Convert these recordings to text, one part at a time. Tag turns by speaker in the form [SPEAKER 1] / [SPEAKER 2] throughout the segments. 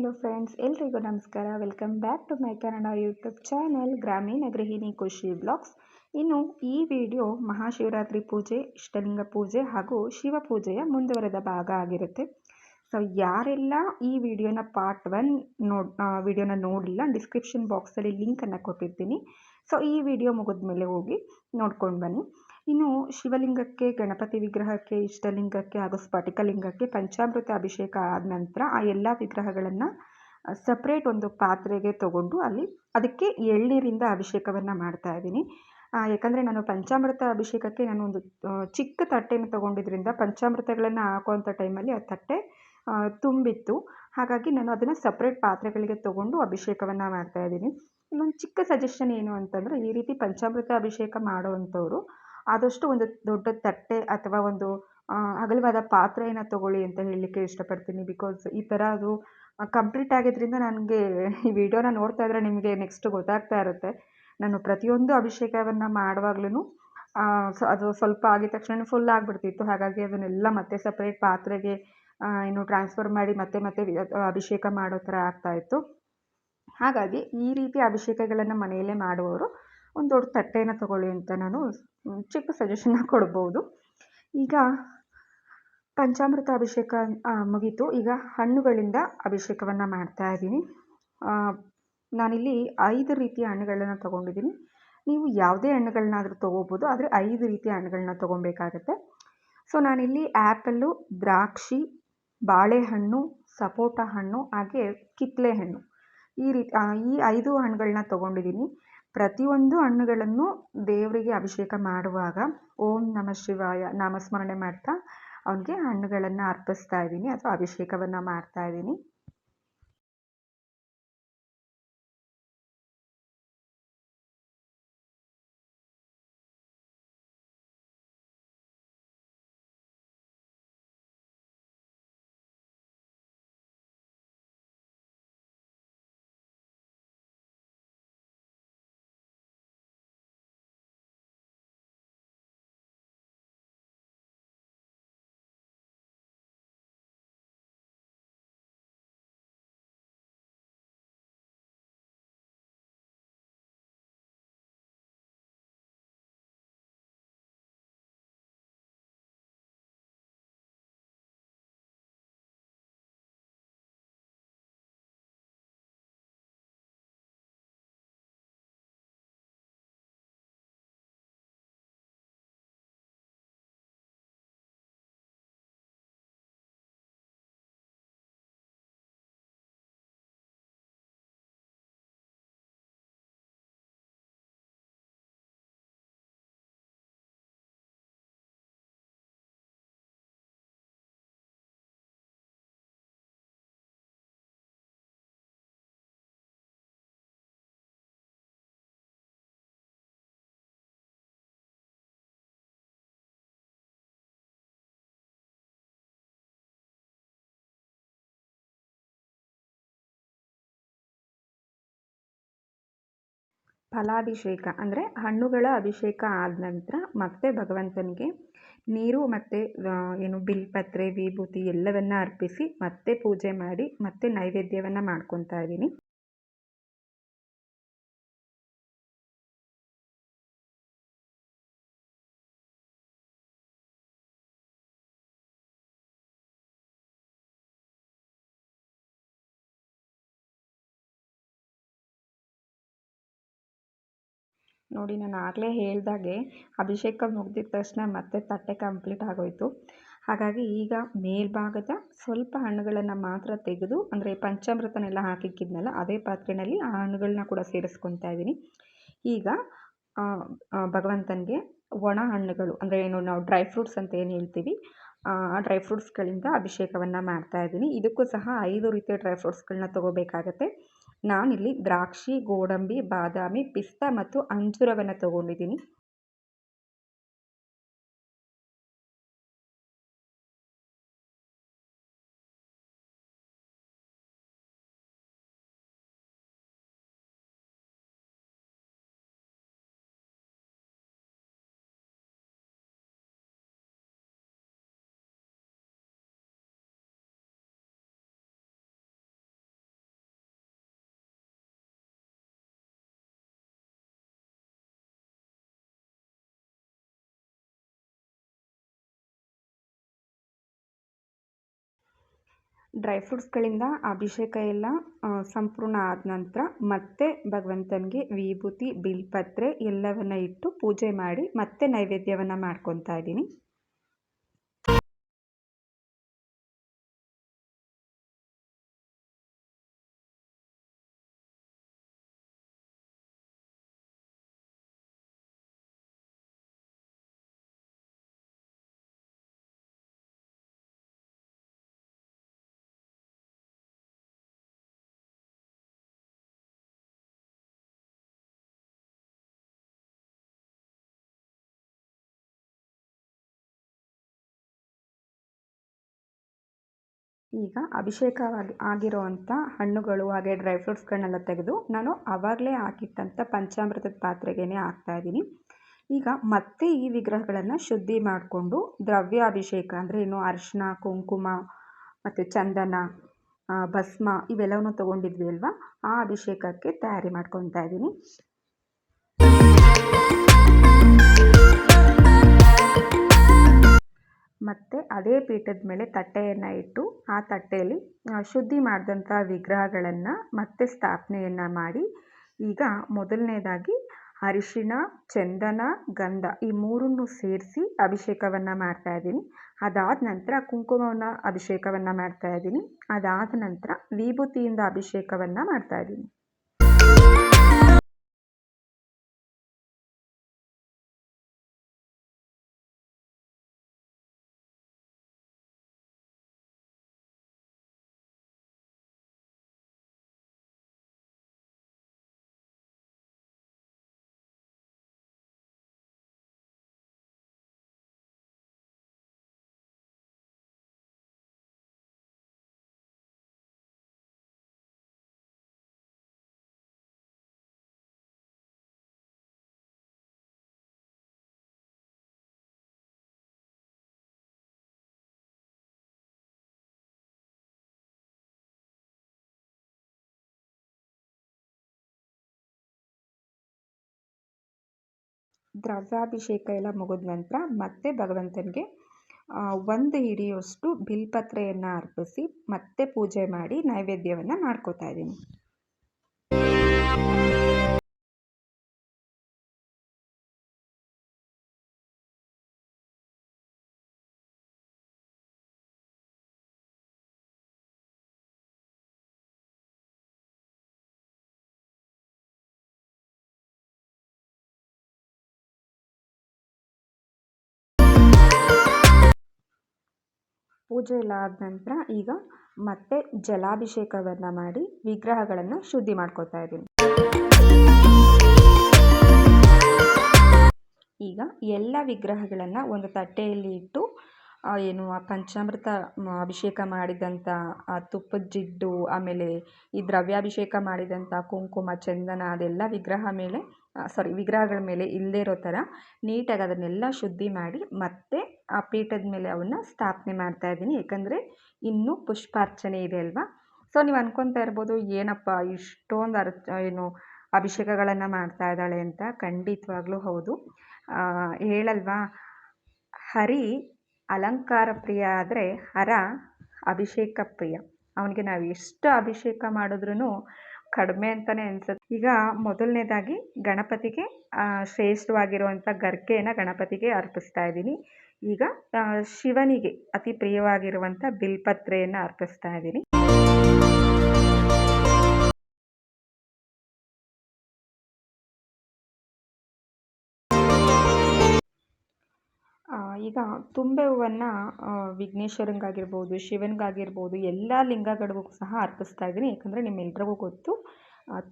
[SPEAKER 1] Hello friends ಎಲ್ರಿಗೂ ನಮಸ್ಕಾರ. Welcome back to my Kannada YouTube channel ಗ್ರಾಮೀಣ ಗೃಹಿಣಿ ಖುಷಿ ಬ್ಲಾಗ್ಸ್ ಇನ್ನು ಈ ವಿಡಿಯೋ ಮಹಾಶಿವರಾತ್ರಿ ಪೂಜೆ, ಇಷ್ಟಲಿಂಗ ಪೂಜೆ ಹಾಗೂ ಶಿವ ಪೂಜೆಯ ಮುಂದುವರೆದ ಭಾಗ ಆಗಿರುತ್ತೆ. ಸೊ ಯಾರೆಲ್ಲ ಈ ವಿಡಿಯೋನ ಪಾರ್ಟ್ ಒನ್ ನೋಡ್ ವಿಡಿಯೋನ ನೋಡಿಲ್ಲ ಡಿಸ್ಕ್ರಿಪ್ಷನ್ ಬಾಕ್ಸಲ್ಲಿ ಲಿಂಕನ್ನು ಕೊಟ್ಟಿರ್ತೀನಿ. ಸೊ ಈ ವಿಡಿಯೋ ಮುಗಿದ ಮೇಲೆ ಹೋಗಿ ನೋಡ್ಕೊಂಡು ಬನ್ನಿ. ಇನ್ನು ಶಿವಲಿಂಗಕ್ಕೆ, ಗಣಪತಿ ವಿಗ್ರಹಕ್ಕೆ, ಇಷ್ಟಲಿಂಗಕ್ಕೆ ಹಾಗೂ ಸ್ಫಟಿಕಲಿಂಗಕ್ಕೆ ಪಂಚಾಮೃತ ಅಭಿಷೇಕ ಆದ ನಂತರ ಆ ಎಲ್ಲ ವಿಗ್ರಹಗಳನ್ನು ಸಪ್ರೇಟ್ ಒಂದು ಪಾತ್ರೆಗೆ ತಗೊಂಡು ಅಲ್ಲಿ ಅದಕ್ಕೆ ಎಳ್ನೀರಿಂದ ಅಭಿಷೇಕವನ್ನು ಮಾಡ್ತಾ ಇದ್ದೀನಿ. ಯಾಕಂದರೆ ನಾನು ಪಂಚಾಮೃತ ಅಭಿಷೇಕಕ್ಕೆ ನಾನು ಒಂದು ಚಿಕ್ಕ ತಟ್ಟೆನ ತಗೊಂಡಿದ್ದರಿಂದ ಪಂಚಾಮೃತಗಳನ್ನು ಹಾಕುವಂಥ ಟೈಮಲ್ಲಿ ಆ ತಟ್ಟೆ ತುಂಬಿತ್ತು. ಹಾಗಾಗಿ ನಾನು ಅದನ್ನು ಸಪ್ರೇಟ್ ಪಾತ್ರೆಗಳಿಗೆ ತಗೊಂಡು ಅಭಿಷೇಕವನ್ನು ಮಾಡ್ತಾ ಇದ್ದೀನಿ. ಇನ್ನೊಂದು ಚಿಕ್ಕ ಸಜೆಷನ್ ಏನು ಅಂತಂದರೆ ಈ ರೀತಿ ಪಂಚಾಮೃತ ಅಭಿಷೇಕ ಮಾಡುವಂಥವ್ರು ಆದಷ್ಟು ಒಂದು ದೊಡ್ಡ ತಟ್ಟೆ ಅಥವಾ ಒಂದು ಅಗಲವಾದ ಪಾತ್ರೆಯನ್ನು ತೊಗೊಳ್ಳಿ ಅಂತ ಹೇಳಲಿಕ್ಕೆ ಇಷ್ಟಪಡ್ತೀನಿ. ಬಿಕಾಸ್ ಈ ಥರ ಅದು ಕಂಪ್ಲೀಟ್ ಆಗಿದ್ದರಿಂದ ನನಗೆ ಈ ವಿಡಿಯೋನ ನೋಡ್ತಾ ಇದ್ದರೆ ನಿಮಗೆ ನೆಕ್ಸ್ಟ್ ಗೊತ್ತಾಗ್ತಾ ಇರುತ್ತೆ. ನಾನು ಪ್ರತಿಯೊಂದು ಅಭಿಷೇಕವನ್ನು ಮಾಡುವಾಗ್ಲೂ ಸೊ, ಅದು ಸ್ವಲ್ಪ ಆಗಿದ ತಕ್ಷಣ ಫುಲ್ ಆಗಿಬಿಡ್ತಿತ್ತು. ಹಾಗಾಗಿ ಅದನ್ನೆಲ್ಲ ಮತ್ತೆ ಸಪ್ರೇಟ್ ಪಾತ್ರೆಗೆ ಏನು ಟ್ರಾನ್ಸ್ಫರ್ ಮಾಡಿ ಮತ್ತೆ ಮತ್ತೆ ಅಭಿಷೇಕ ಮಾಡೋ ಥರ ಆಗ್ತಾಯಿತ್ತು ಹಾಗಾಗಿ ಈ ರೀತಿ ಅಭಿಷೇಕಗಳನ್ನು ಮನೆಯಲ್ಲೇ ಮಾಡುವವರು, ಒಂದು ದೊಡ್ಡ ತಟ್ಟೆಯನ್ನು ತೊಗೊಳ್ಳಿ ಅಂತ ನಾನು ಚಿಕ್ಕ ಸಜೆಷನ್ನ ಕೊಡ್ಬೋದು. ಈಗ ಪಂಚಾಮೃತ ಅಭಿಷೇಕ ಮುಗೀತು. ಈಗ ಹಣ್ಣುಗಳಿಂದ ಅಭಿಷೇಕವನ್ನು ಮಾಡ್ತಾ ಇದ್ದೀನಿ. ನಾನಿಲ್ಲಿ ಐದು ರೀತಿಯ ಹಣ್ಣುಗಳನ್ನ ತೊಗೊಂಡಿದ್ದೀನಿ. ನೀವು ಯಾವುದೇ ಹಣ್ಣುಗಳನ್ನಾದರೂ ತೊಗೋಬೋದು, ಆದರೆ ಐದು ರೀತಿಯ ಹಣ್ಣುಗಳನ್ನ ತೊಗೊಬೇಕಾಗತ್ತೆ. ಸೊ ನಾನಿಲ್ಲಿ ಆ್ಯಪಲ್ಲು ದ್ರಾಕ್ಷಿ, ಬಾಳೆಹಣ್ಣು, ಸಪೋಟ ಹಣ್ಣು, ಹಾಗೆ ಕಿತ್ತಳೆ ಹಣ್ಣು. ಈ ರೀತಿ ಈ ಐದು ಹಣ್ಣುಗಳನ್ನ ತೊಗೊಂಡಿದ್ದೀನಿ. ಪ್ರತಿಯೊಂದು ಹಣ್ಣುಗಳನ್ನು ದೇವರಿಗೆ ಅಭಿಷೇಕ ಮಾಡುವಾಗ ಓಂ ನಮ ಶಿವಾಯ ನಾಮಸ್ಮರಣೆ ಮಾಡ್ತಾ ಅವನಿಗೆ ಹಣ್ಣುಗಳನ್ನು ಅರ್ಪಿಸ್ತಾ ಇದ್ದೀನಿ ಅಥವಾ ಅಭಿಷೇಕವನ್ನು ಮಾಡ್ತಾ ಇದ್ದೀನಿ. ಫಲಾಭಿಷೇಕ ಅಂದರೆ ಹಣ್ಣುಗಳ ಅಭಿಷೇಕ ಆದ ನಂತರ ಮತ್ತೆ ಭಗವಂತನಿಗೆ ನೀರು ಮತ್ತು ಏನು ಬಿಲ್ಪತ್ರೆ, ವಿಭೂತಿ ಎಲ್ಲವನ್ನು ಅರ್ಪಿಸಿ ಮತ್ತೆ ಪೂಜೆ ಮಾಡಿ ಮತ್ತೆ ನೈವೇದ್ಯವನ್ನು ಮಾಡ್ಕೊತಾ ಇದ್ದೀನಿ. ನೋಡಿ, ನಾನು ಆಗಲೇ ಹೇಳಿದಾಗೆ ಅಭಿಷೇಕ ಮುಗ್ದಿದ ತಕ್ಷಣ ಮತ್ತೆ ತಟ್ಟೆ ಕಂಪ್ಲೀಟ್ ಆಗೋಯಿತು. ಹಾಗಾಗಿ ಈಗ ಮೇಲ್ಭಾಗದ ಸ್ವಲ್ಪ ಹಣ್ಣುಗಳನ್ನು ಮಾತ್ರ ತೆಗೆದು, ಅಂದರೆ ಪಂಚಾಮೃತನೆಲ್ಲ ಹಾಕಿಕ್ಕಿದ್ನಲ್ಲ, ಅದೇ ಪಾತ್ರೆಯಲ್ಲಿ ಆ ಹಣ್ಣುಗಳನ್ನ ಕೂಡ ಸೇರಿಸ್ಕೊತಾ ಇದ್ದೀನಿ. ಈಗ ಭಗವಂತನಿಗೆ ಒಣ ಹಣ್ಣುಗಳು, ಅಂದರೆ ಏನು ನಾವು ಡ್ರೈ ಫ್ರೂಟ್ಸ್ ಅಂತ ಏನು ಹೇಳ್ತೀವಿ, ಆ, ಡ್ರೈ ಫ್ರೂಟ್ಸ್ಗಳಿಂದ ಅಭಿಷೇಕವನ್ನು ಮಾಡ್ತಾ ಇದ್ದೀನಿ. ಇದಕ್ಕೂ ಸಹ ಐದು ರೀತಿಯ ಡ್ರೈ ಫ್ರೂಟ್ಸ್ಗಳನ್ನ ತೊಗೋಬೇಕಾಗತ್ತೆ. ನಾನಿಲ್ಲಿ ದ್ರಾಕ್ಷಿ ಗೋಡಂಬಿ ಬಾದಾಮಿ ಪಿಸ್ತಾ ಮತ್ತು ಅಂಜೂರವನ್ನು ತೊಗೊಂಡಿದ್ದೀನಿ. ಡ್ರೈ ಫ್ರೂಟ್ಸ್ಗಳಿಂದ ಅಭಿಷೇಕ ಎಲ್ಲ ಸಂಪೂರ್ಣ ಆದ ನಂತರ ಮತ್ತೆ ಭಗವಂತನಿಗೆ ವಿಭೂತಿ, ಬಿಲ್ಪತ್ರೆ ಎಲ್ಲವನ್ನು ಇಟ್ಟು ಪೂಜೆ ಮಾಡಿ ಮತ್ತೆ ನೈವೇದ್ಯವನ್ನು ಮಾಡ್ಕೊತಾ ಇದ್ದೀನಿ. ಈಗ ಅಭಿಷೇಕವಾಗಿ ಆಗಿರೋವಂಥ ಹಣ್ಣುಗಳು ಹಾಗೆ ಡ್ರೈ ಫ್ರೂಟ್ಸ್ಗಳನ್ನೆಲ್ಲ ತೆಗೆದು ನಾನು ಆವಾಗಲೇ ಹಾಕಿಟ್ಟಂಥ ಪಂಚಾಮೃತದ ಪಾತ್ರೆಗೇ ಇದ್ದೀನಿ. ಈಗ ಮತ್ತೆ ಈ ವಿಗ್ರಹಗಳನ್ನು ಶುದ್ಧಿ ಮಾಡಿಕೊಂಡು ದ್ರವ್ಯಾಭಿಷೇಕ ಅಂದರೆ ಏನು ಅರಿಶಿನ ಕುಂಕುಮ ಮತ್ತು ಚಂದನ ಭಸ್ಮ ಇವೆಲ್ಲವನ್ನೂ ತೊಗೊಂಡಿದ್ವಿ ಅಲ್ವಾ? ಆ ಅಭಿಷೇಕಕ್ಕೆ ತಯಾರಿ ಮಾಡ್ಕೊತಾ ಇದ್ದೀನಿ. ಮತ್ತು ಅದೇ ಪೀಠದ ಮೇಲೆ ತಟ್ಟೆಯನ್ನು ಇಟ್ಟು ಆ ತಟ್ಟೆಯಲ್ಲಿ ಶುದ್ಧಿ ಮಾಡಿದಂಥ ವಿಗ್ರಹಗಳನ್ನು ಮತ್ತೆ ಸ್ಥಾಪನೆಯನ್ನು ಮಾಡಿ, ಈಗ ಮೊದಲನೇದಾಗಿ ಅರಿಶಿಣ, ಚಂದನ, ಗಂಧ ಈ ಮೂರನ್ನು ಸೇರಿಸಿ ಅಭಿಷೇಕವನ್ನು ಮಾಡ್ತಾ ಇದ್ದೀನಿ. ಅದಾದ ನಂತರ ಕುಂಕುಮವನ್ನು ಅಭಿಷೇಕವನ್ನು ಮಾಡ್ತಾ ಇದ್ದೀನಿ. ಅದಾದ ನಂತರ ವಿಭೂತಿಯಿಂದ ಅಭಿಷೇಕವನ್ನು ಮಾಡ್ತಾ ಇದ್ದೀನಿ. ದ್ರವ್ಯಾಭಿಷೇಕ ಎಲ್ಲ ಮುಗಿದ ನಂತರ ಮತ್ತೆ ಭಗವಂತನಿಗೆ ಒಂದು ಹಿಡಿಯುವಷ್ಟು ಬಿಲ್ಪತ್ರೆಯನ್ನು ಅರ್ಪಿಸಿ ಮತ್ತೆ ಪೂಜೆ ಮಾಡಿ ನೈವೇದ್ಯವನ್ನು ಮಾಡ್ಕೋತಾ ಇದ್ದೀನಿ. ಪೂಜೆ ಎಲ್ಲ ಆದ ನಂತರ ಈಗ ಮತ್ತೆ ಜಲಾಭಿಷೇಕವನ್ನು ಮಾಡಿ ವಿಗ್ರಹಗಳನ್ನು ಶುದ್ಧಿ ಮಾಡ್ಕೋತಾ ಇದ್ದೀನಿ. ಈಗ ಎಲ್ಲ ವಿಗ್ರಹಗಳನ್ನು ಒಂದು ತಟ್ಟೆಯಲ್ಲಿ ಇಟ್ಟು ಏನು, ಆ ಪಂಚಾಮೃತ ಅಭಿಷೇಕ ಮಾಡಿದಂಥ ಆ ತುಪ್ಪದ ಜಿಡ್ಡು, ಆಮೇಲೆ ಈ ದ್ರವ್ಯಾಭಿಷೇಕ ಮಾಡಿದಂಥ ಕುಂಕುಮ, ಚಂದನ ಅದೆಲ್ಲ ವಿಗ್ರಹ ಮೇಲೆ ಸಾರಿ ವಿಗ್ರಹಗಳ ಮೇಲೆ ಇಲ್ಲದೇ ಇರೋ ಥರ ನೀಟಾಗಿ ಅದನ್ನೆಲ್ಲ ಶುದ್ಧಿ ಮಾಡಿ ಮತ್ತೆ ಆ ಪೀಠದ ಮೇಲೆ ಅವನ್ನ ಸ್ಥಾಪನೆ ಮಾಡ್ತಾ ಇದ್ದೀನಿ. ಯಾಕಂದರೆ ಇನ್ನೂ ಪುಷ್ಪಾರ್ಚನೆ ಇದೆ ಅಲ್ವಾ? ಸೊ ನೀವು ಅನ್ಕೊತಾ ಇರ್ಬೋದು, ಏನಪ್ಪ ಇಷ್ಟೊಂದು ಅರ್, ಏನು ಅಭಿಷೇಕಗಳನ್ನು ಮಾಡ್ತಾ ಇದ್ದಾಳೆ ಅಂತ. ಖಂಡಿತವಾಗ್ಲೂ ಹೌದು. ಹೇಳಲ್ವಾ? ಹರಿ ಅಲಂಕಾರ ಪ್ರಿಯ ಆದರೆ ಹರ ಅಭಿಷೇಕ ಪ್ರಿಯ. ಅವನಿಗೆ ನಾವು ಎಷ್ಟು ಅಭಿಷೇಕ ಮಾಡಿದ್ರೂ ಕಡಿಮೆ ಅಂತಲೇ ಅನ್ಸುತ್ತೆ. ಈಗ ಮೊದಲನೇದಾಗಿ ಗಣಪತಿಗೆ ಶ್ರೇಷ್ಠವಾಗಿರುವಂಥ ಗರ್ಕೆಯನ್ನು ಗಣಪತಿಗೆ ಅರ್ಪಿಸ್ತಾ ಇದ್ದೀನಿ. ಈಗ ಶಿವನಿಗೆ ಅತಿ ಪ್ರಿಯವಾಗಿರುವಂಥ ಬಿಲ್ಪತ್ರೆಯನ್ನು ಅರ್ಪಿಸ್ತಾ ಇದ್ದೀನಿ. ಈಗ ತುಂಬೆ ಹೂವನ್ನು ವಿಘ್ನೇಶ್ವರಂಗಾಗಿರ್ಬೋದು, ಶಿವನಿಗಾಗಿರ್ಬೋದು, ಎಲ್ಲ ಲಿಂಗಗಳಿಗೂ ಸಹ ಅರ್ಪಿಸ್ತಾ ಇದ್ದೀನಿ. ಯಾಕಂದರೆ ನಿಮ್ಮೆಲ್ರಿಗೂ ಗೊತ್ತು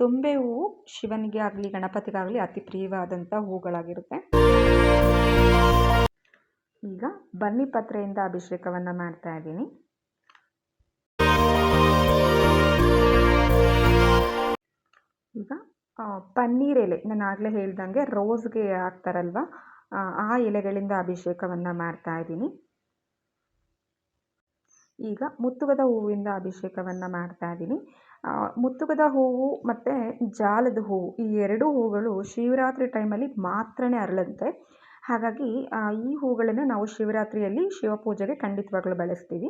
[SPEAKER 1] ತುಂಬೆ ಹೂವು ಶಿವನಿಗೆ ಆಗಲಿ, ಗಣಪತಿಗಾಗಲಿ ಅತಿ ಪ್ರಿಯವಾದಂಥ ಹೂಗಳಾಗಿರುತ್ತೆ. ಈಗ ಬನ್ನಿ ಪತ್ರೆಯಿಂದ ಅಭಿಷೇಕವನ್ನು ಮಾಡ್ತಾ ಇದ್ದೀನಿ. ಈಗ ಪನ್ನೀರ್ ಎಲೆ. ನಾನು ಆಗಲೇ ಹೇಳ್ದಂಗೆ ರೋಸ್ಗೆ ಹಾಕ್ತಾರಲ್ವ? ಆ ಎಲೆಗಳಿಂದ ಅಭಿಷೇಕವನ್ನು ಮಾಡ್ತಾ ಇದ್ದೀನಿ. ಈಗ ಮುತ್ತುಗದ ಹೂವಿಂದ ಅಭಿಷೇಕವನ್ನು ಮಾಡ್ತಾ ಇದ್ದೀನಿ. ಮುತ್ತುಗದ ಹೂವು ಮತ್ತು ಜಾಲದ ಹೂವು, ಈ ಎರಡೂ ಹೂಗಳು ಶಿವರಾತ್ರಿ ಟೈಮಲ್ಲಿ ಮಾತ್ರನೇ ಅರಳಂತೆ. ಹಾಗಾಗಿ ಈ ಹೂಗಳನ್ನು ನಾವು ಶಿವರಾತ್ರಿಯಲ್ಲಿ ಶಿವಪೂಜೆಗೆ ಖಂಡಿತವಾಗ್ಲೂ ಬಳಸ್ತೀವಿ.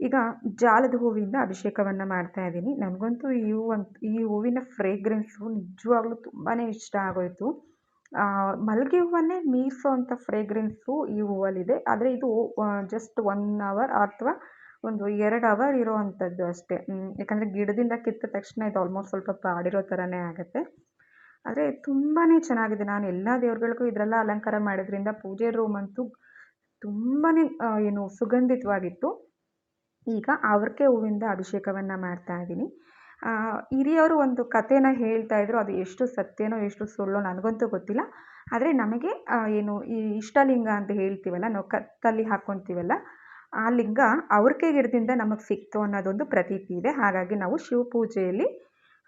[SPEAKER 1] ಈಗ ಜಾಲದ ಹೂವಿಂದ ಅಭಿಷೇಕವನ್ನು ಮಾಡ್ತಾ ಇದ್ದೀನಿ. ನನಗಂತೂ ಈ ಹೂವಂತ, ಈ ಹೂವಿನ ಫ್ರೇಗ್ರೆನ್ಸು ನಿಜವಾಗ್ಲೂ ತುಂಬಾ ಇಷ್ಟ ಆಗೋಯಿತು. ಮಲ್ಲಿಗೆ ಹೂವನ್ನೇ ಮೀರಿಸೋವಂಥ ಫ್ರೇಗ್ರೆನ್ಸು ಈ ಹೂವಲ್ಲಿದೆ. ಆದರೆ ಇದು ಜಸ್ಟ್ ಒನ್ ಅವರ್ ಅಥವಾ ಒಂದು ಎರಡು ಅವರ್ ಇರೋವಂಥದ್ದು ಅಷ್ಟೇ. ಯಾಕಂದರೆ ಗಿಡದಿಂದ ಕಿತ್ತ ತಕ್ಷಣ ಇದು ಆಲ್ಮೋಸ್ಟ್ ಸ್ವಲ್ಪ ಬಾಡಿರೋ ಥರನೇ ಆಗುತ್ತೆ. ಆದರೆ ತುಂಬಾ ಚೆನ್ನಾಗಿದೆ. ನಾನು ಎಲ್ಲ ದೇವ್ರುಗಳಿಗೂ ಇದರೆಲ್ಲ ಅಲಂಕಾರ ಮಾಡೋದ್ರಿಂದ ಪೂಜೆ ರೂಮ್ ಅಂತೂ ತುಂಬಾ ಏನು ಸುಗಂಧಿತವಾಗಿತ್ತು. ಈಗ ಆವರಿಕೆ ಹೂವಿಂದ ಅಭಿಷೇಕವನ್ನು ಮಾಡ್ತಾ ಇದ್ದೀನಿ ಹಿರಿಯವರು ಒಂದು ಕಥೆನ ಹೇಳ್ತಾ ಇದ್ರು. ಅದು ಎಷ್ಟು ಸತ್ಯನೋ ಎಷ್ಟು ಸುಳ್ಳೋ ನನಗಂತೂ ಗೊತ್ತಿಲ್ಲ. ಆದರೆ ನಮಗೆ ಏನು ಈ ಇಷ್ಟಲಿಂಗ ಅಂತ ಹೇಳ್ತೀವಲ್ಲ, ನಾವು ಕತ್ತಲ್ಲಿ ಹಾಕ್ಕೊತೀವಲ್ಲ ಆ ಲಿಂಗ ಅವ್ರಿಕೆ ಗಿಡದಿಂದ ನಮಗೆ ಸಿಕ್ತು ಅನ್ನೋದೊಂದು ಪ್ರತೀತಿ ಇದೆ. ಹಾಗಾಗಿ ನಾವು ಶಿವ ಪೂಜೆಯಲ್ಲಿ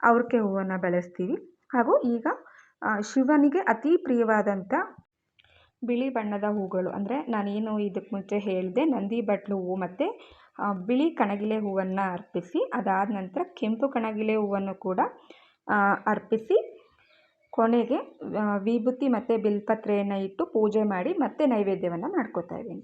[SPEAKER 1] ಅವ್ರಿಕೆ ಹೂವನ್ನು ಬೆಳೆಸ್ತೀವಿ. ಹಾಗೂ ಈಗ ಶಿವನಿಗೆ ಅತಿ ಪ್ರಿಯವಾದಂಥ ಬಿಳಿ ಬಣ್ಣದ ಹೂಗಳು. ಅಂದರೆ ನಾನೇನು ಇದಕ್ಕೆ ಮುಂಚೆ ಹೇಳಿದೆ, ನಂದಿ ಬಟ್ಲು ಹೂವು ಮತ್ತು ಬಿಳಿ ಕಣಗಿಲೆ ಹೂವನ್ನು ಅರ್ಪಿಸಿ, ಅದಾದ ನಂತರ ಕೆಂಪು ಕಣಗಿಲೆ ಹೂವನ್ನು ಕೂಡ ಅರ್ಪಿಸಿ, ಕೊನೆಗೆ ವಿಭೂತಿ ಮತ್ತು ಬಿಲ್ಪತ್ರೆಯನ್ನು ಇಟ್ಟು ಪೂಜೆ ಮಾಡಿ ಮತ್ತೆ ನೈವೇದ್ಯವನ್ನು ಮಾಡ್ಕೋತಾ ಇದ್ದೀನಿ.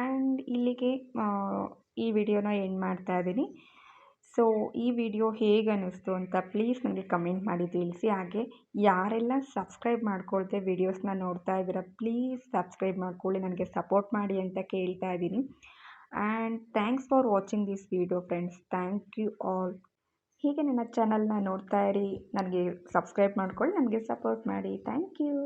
[SPEAKER 1] ಆ್ಯಂಡ್ ಇಲ್ಲಿಗೆ ಈ ವಿಡಿಯೋನ ಎಂಡ್ ಮಾಡ್ತಾ ಇದ್ದೀನಿ. ಸೊ ಈ ವಿಡಿಯೋ ಹೇಗೆ ಅನ್ನಿಸ್ತು ಅಂತ ಪ್ಲೀಸ್ ನನಗೆ ಕಮೆಂಟ್ ಮಾಡಿ ತಿಳಿಸಿ. ಹಾಗೆ, ಯಾರೆಲ್ಲ ಸಬ್ಸ್ಕ್ರೈಬ್ ಮಾಡ್ಕೊಳ್ದೆ ವಿಡಿಯೋಸ್ನ ನೋಡ್ತಾ ಇದ್ದೀರ ಪ್ಲೀಸ್ ಸಬ್ಸ್ಕ್ರೈಬ್ ಮಾಡ್ಕೊಳ್ಳಿ. ನನಗೆ ಸಪೋರ್ಟ್ ಮಾಡಿ ಅಂತ ಕೇಳ್ತಾ ಇದ್ದೀನಿ. And thanks for watching this video friends thank you all ಹೀಗೆ ನನ್ನ ಚಾನಲ್ನ ನೋಡ್ತಾ ಇರಿ. ನನಗೆ ಸಬ್ಸ್ಕ್ರೈಬ್ ಮಾಡ್ಕೊಳ್ಳಿ. ನನಗೆ ಸಪೋರ್ಟ್ ಮಾಡಿ. Thank you